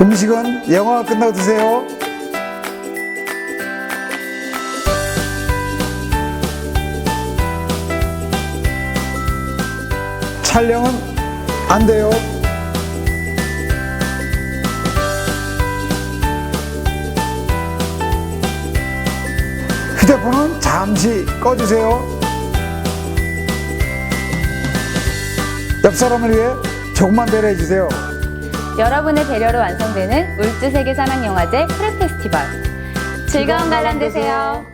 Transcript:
음식은 영화가 끝나고 드세요. 촬영은 안 돼요. 휴대폰은 잠시 꺼주세요. 옆 사람을 위해 조금만 배려해 주세요. 여러분의 배려로 완성되는 울주 세계 사랑 영화제 프레 페스티벌. 즐거운 관람 되세요.